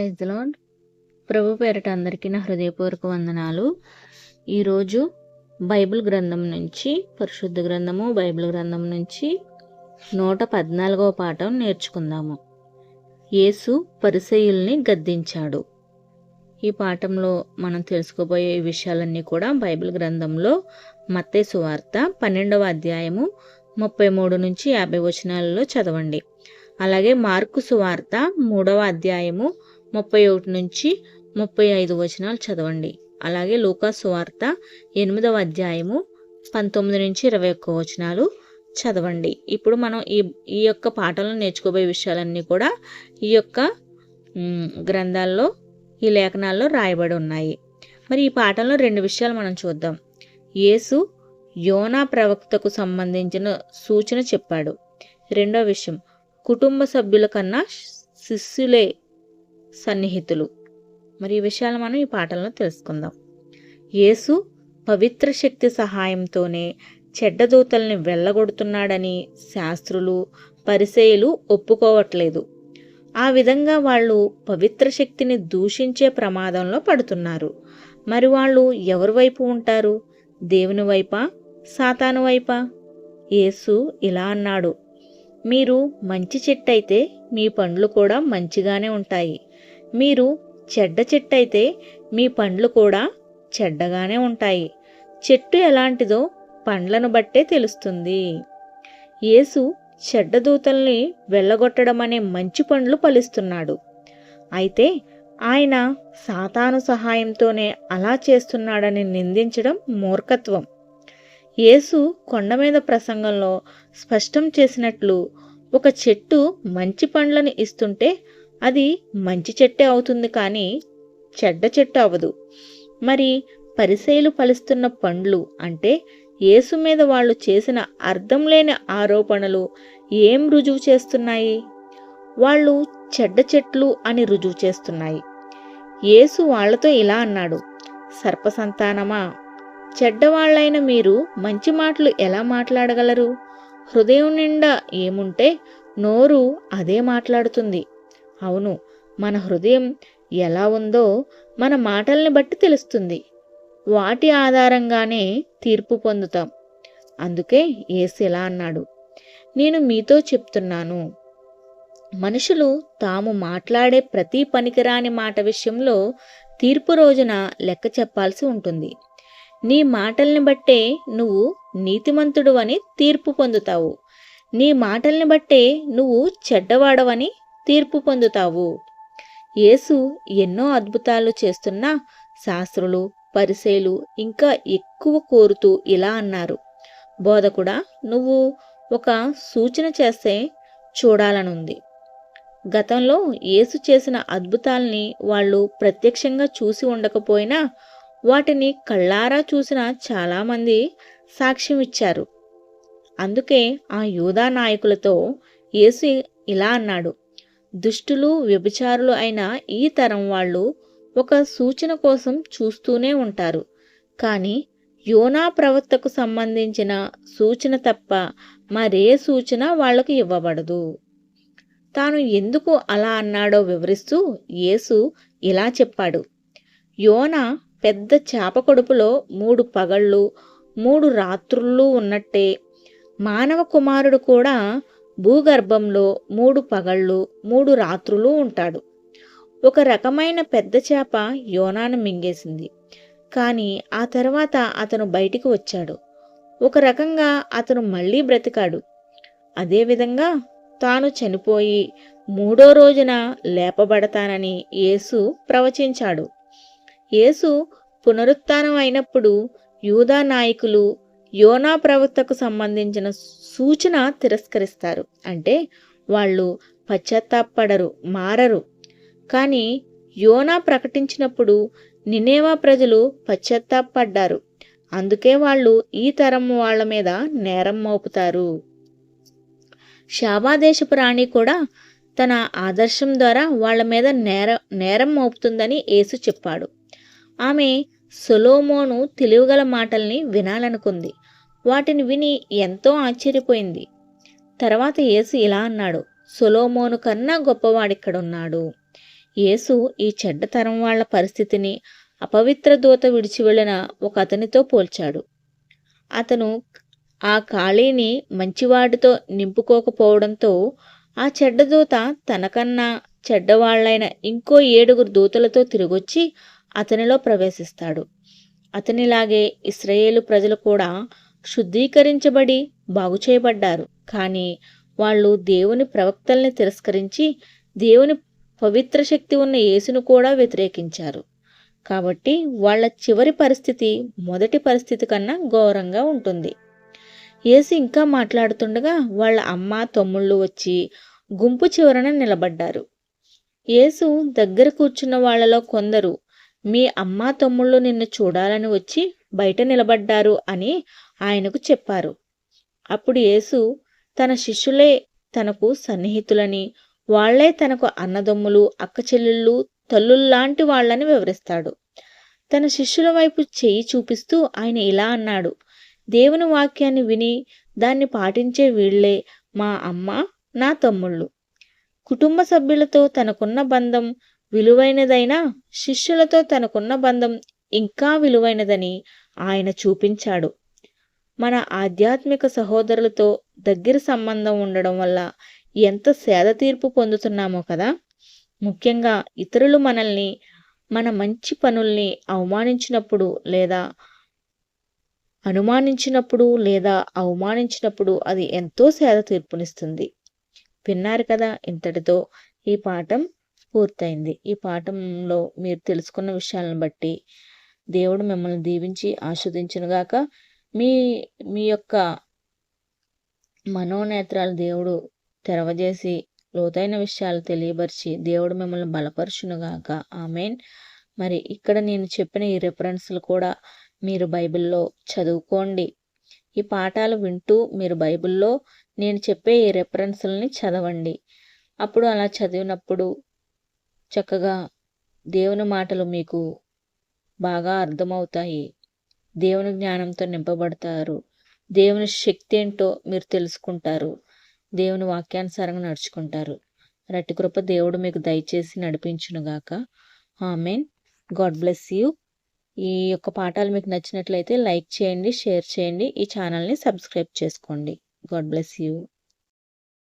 Praise lord ప్రభు పేరట అందరికీ నా హృదయపూర్వక వందనాలు. ఈరోజు బైబిల్ గ్రంథం నుంచి పరిశుద్ధ గ్రంథము బైబిల్ గ్రంథం నుంచి నూట పద్నాలుగవ పాఠం నేర్చుకుందాము. యేసు పరిసయుల్ని గద్దించాడు. ఈ పాఠంలో మనం తెలుసుకోబోయే విషయాలన్నీ కూడా బైబిల్ గ్రంథంలో మత్తే సువార్త పన్నెండవ అధ్యాయము ముప్పై మూడు నుంచి యాభై వచనాలలో చదవండి. అలాగే మార్కు సువార్త మూడవ అధ్యాయము ముప్పై ఒకటి నుంచి ముప్పై ఐదు వచనాలు చదవండి. అలాగే లూకా వార్త ఎనిమిదవ అధ్యాయము పంతొమ్మిది నుంచి ఇరవై ఒక్క వచనాలు చదవండి. ఇప్పుడు మనం ఈ ఈ యొక్క పాఠంలో నేర్చుకోబోయే విషయాలన్నీ కూడా ఈ యొక్క గ్రంథాల్లో ఈ లేఖనాల్లో రాయబడి ఉన్నాయి. మరి ఈ పాఠంలో రెండు విషయాలు మనం చూద్దాం. యేసు యోనా ప్రవక్తకు సంబంధించిన సూచన చెప్పాడు. రెండో విషయం కుటుంబ సభ్యుల కన్నా శిష్యులే సన్నిహితులు. మరి ఈ విషయాలు మనం ఈ పాఠంలో తెలుసుకుందాం. యేసు పవిత్ర శక్తి సహాయంతోనే చెడ్డదూతల్ని వెళ్ళగొడుతున్నాడని శాస్త్రులు పరిసేయులు ఒప్పుకోవట్లేదు. ఆ విధంగా వాళ్ళు పవిత్ర శక్తిని దూషించే ప్రమాదంలో పడుతున్నారు. మరి వాళ్ళు ఎవరి వైపు ఉంటారు? దేవుని వైపా? సాతాను వైపా? యేసు ఇలా అన్నాడు మీరు మంచి చెట్టు అయితే మీ పండ్లు కూడా మంచిగానే ఉంటాయి. మీరు చెడ్డ చెట్టు అయితే మీ పండ్లు కూడా చెడ్డగానే ఉంటాయి. చెట్టు ఎలాంటిదో పండ్లను బట్టే తెలుస్తుంది. యేసు చెడ్డ దూతల్ని వెళ్ళగొట్టడం అనే మంచి పండ్లు ఫలిస్తున్నాడు అయితే ఆయన సాతాను సహాయంతోనే అలా చేస్తున్నాడని నిందించడం మూర్ఖత్వం. యేసు కొండ మీద ప్రసంగంలో స్పష్టం చేసినట్లు ఒక చెట్టు మంచి పండ్లను ఇస్తుంటే అది మంచి చెట్టే అవుతుంది కానీ చెడ్డ చెట్టు అవ్వదు. మరి పరిశైలు ఫలిస్తున్న పండ్లు అంటే యేసు మీద వాళ్ళు చేసిన అర్థం లేని ఆరోపణలు ఏం రుజువు చేస్తున్నాయి? వాళ్ళు చెడ్డ చెట్లు అని రుజువు చేస్తున్నాయి. యేసు వాళ్ళతో ఇలా అన్నాడు సర్పసంతానమా చెడ్డవాళ్ళైన మీరు మంచి మాటలు ఎలా మాట్లాడగలరు? హృదయం నిండా ఏముంటే నోరు అదే మాట్లాడుతుంది. అవును మన హృదయం ఎలా ఉందో మన మాటల్ని బట్టి తెలుస్తుంది. వాటి ఆధారంగానే తీర్పు పొందుతాం. అందుకే ఏసు ఇలా అన్నాడు. నేను మీతో చెప్తున్నాను. మనుషులు తాము మాట్లాడే ప్రతి పనికిరాని మాట విషయంలో తీర్పు రోజున లెక్క చెప్పాల్సి ఉంటుంది. నీ మాటల్ని బట్టే నువ్వు నీతిమంతుడు అని తీర్పు పొందుతావు. నీ మాటల్ని బట్టే నువ్వు చెడ్డవాడవని తీర్పు పొందుతావు. యేసు ఎన్నో అద్భుతాలు చేస్తున్నా శాస్త్రులు పరిసేలు ఇంకా ఎక్కువ కోరుతూ ఇలా అన్నారు. బోధకుడా నువ్వు ఒక సూచన చేస్తే చూడాలనుంది. గతంలో యేసు చేసిన అద్భుతాల్ని వాళ్ళు ప్రత్యక్షంగా చూసి ఉండకపోయినా వాటిని కళ్ళారా చూసిన చాలామంది సాక్ష్యం ఇచ్చారు. అందుకే ఆ యూదా నాయకులతో యేసు ఇలా అన్నాడు. దుష్టులు వ్యభిచారులు అయిన ఈ తరం వాళ్ళు ఒక సూచన కోసం చూస్తూనే ఉంటారు. కానీ యోనా ప్రవక్తకు సంబంధించిన సూచన తప్ప మరే సూచన వాళ్ళకు ఇవ్వబడదు. తాను ఎందుకు అలా అన్నాడో వివరిస్తూ యేసు ఇలా చెప్పాడు. యోన పెద్ద చేప కడుపులో మూడు పగళ్ళు మూడు రాత్రుళ్ళు ఉన్నట్టే మానవ కుమారుడు కూడా భూగర్భంలో మూడు పగళ్ళు మూడు రాత్రులు ఉంటాడు. ఒక రకమైన పెద్ద చేప యోనాను మింగేసింది. కానీ ఆ తర్వాత అతను బయటికి వచ్చాడు. ఒక రకంగా అతను మళ్ళీ బ్రతికాడు. అదేవిధంగా తాను చనిపోయి మూడో రోజున లేపబడతానని యేసు ప్రవచించాడు. యేసు పునరుత్థానం అయినప్పుడు యూదా నాయకులు యోనా ప్రవక్తకు సంబంధించిన సూచన తిరస్కరిస్తారు. అంటే వాళ్ళు పశ్చాత్తాపడరు మారరు. కానీ యోనా ప్రకటించినప్పుడు నినేవా ప్రజలు పశ్చాత్తాపడ్డారు. అందుకే వాళ్ళు ఈ తరం వాళ్ళ మీద నేరం మోపుతారు. శాబాదేశపు రాణి కూడా తన ఆదర్శం ద్వారా వాళ్ళ మీద నేర నేరం మోపుతుందని యేసు చెప్పాడు. ఆమె సొలోమోను తెలివిగల మాటల్ని వినాలనుకుంది. వాటిని విని ఎంతో ఆశ్చర్యపోయింది. తర్వాత యేసు ఇలా అన్నాడు సొలోమోను కన్నా గొప్పవాడిక్కడున్నాడు. యేసు ఈ చెడ్డ తరం వాళ్ళ పరిస్థితిని అపవిత్ర దూత విడిచి వెళ్ళిన ఒక అతనితో పోల్చాడు. అతను ఆ ఖాళీని మంచివాడితో నింపుకోకపోవడంతో ఆ చెడ్డ దూత తనకన్నా చెడ్డవాళ్ళైన ఇంకో ఏడుగురు దూతలతో తిరిగొచ్చి అతనిలో ప్రవేశిస్తాడు. అతనిలాగే ఇస్రాయేలు ప్రజలు కూడా శుద్ధీకరించబడి బాగుచేయబడ్డారు కానీ వాళ్ళు దేవుని ప్రవక్తల్ని తిరస్కరించి దేవుని పవిత్ర శక్తి ఉన్న యేసును కూడా వ్యతిరేకించారు. కాబట్టి వాళ్ళ చివరి పరిస్థితి మొదటి పరిస్థితి కన్నా ఘోరంగా ఉంటుంది. యేసు ఇంకా మాట్లాడుతుండగా వాళ్ళ అమ్మ తమ్ముళ్ళు వచ్చి గుంపు చివరన నిలబడ్డారు. యేసు దగ్గర కూర్చున్న వాళ్ళలో కొందరు మీ అమ్మ తమ్ముళ్ళు నిన్ను చూడాలని వచ్చి బయట నిలబడ్డారు అని ఆయనకు చెప్పారు. అప్పుడు యేసు తన శిష్యులే తనకు సన్నిహితులని వాళ్ళే తనకు అన్నదమ్ములు అక్కచెల్లెళ్ళు తల్లుల్లాంటి వాళ్ళని వివరిస్తాడు. తన శిష్యుల వైపు చేయి చూపిస్తూ ఆయన ఇలా అన్నాడు దేవుని వాక్యాన్ని విని దాన్ని పాటించే వీళ్ళే మా అమ్మ నా తమ్ముళ్ళు. కుటుంబ సభ్యులతో తనకున్న బంధం విలువైనదైనా శిష్యులతో తనకున్న బంధం ఇంకా విలువైనదని ఆయన చూపించాడు. మన ఆధ్యాత్మిక సహోదరులతో దగ్గర సంబంధం ఉండడం వల్ల ఎంత సేద తీర్పు పొందుతున్నామో కదా? ముఖ్యంగా ఇతరులు మనల్ని మన మంచి పనుల్ని అవమానించినప్పుడు లేదా అనుమానించినప్పుడు లేదా అవమానించినప్పుడు అది ఎంతో సేద తీర్పునిస్తుంది. విన్నారు కదా ఇంతటితో ఈ పాఠం పూర్తయింది. ఈ పాఠంలో మీరు తెలుసుకున్న విషయాలను బట్టి దేవుడు మిమ్మల్ని దీవించి ఆస్వాదించినగాక మీ మీ యొక్క మనోనేత్రాలు దేవుడు తెరవజేసి లోతైన విషయాలు తెలియపరిచి దేవుడు మిమ్మల్ని బలపరుచునుగాక. ఆమెన్. మరి ఇక్కడ నేను చెప్పిన ఈ రెఫరెన్స్లు కూడా మీరు బైబిల్లో చదువుకోండి. ఈ పాఠాలు వింటూ మీరు బైబిల్లో నేను చెప్పే ఈ రెఫరెన్స్లని చదవండి. అప్పుడు అలా చదివినప్పుడు చక్కగా దేవుని మాటలు మీకు బాగా అర్థమవుతాయి. దేవుని జ్ఞానంతో నింపబడతారు. దేవుని శక్తి ఏంటో మీరు తెలుసుకుంటారు. దేవుని వాక్యానుసారంగా నడుచుకుంటారు. రట్టి కృప దేవుడు మీకు దయచేసి నడిపించునుగాక. ఆమెన్. God bless you. ఈ యొక్క పాఠాలు మీకు నచ్చినట్లయితే లైక్ చేయండి షేర్ చేయండి. ఈ ఛానల్ని సబ్స్క్రైబ్ చేసుకోండి. God bless you.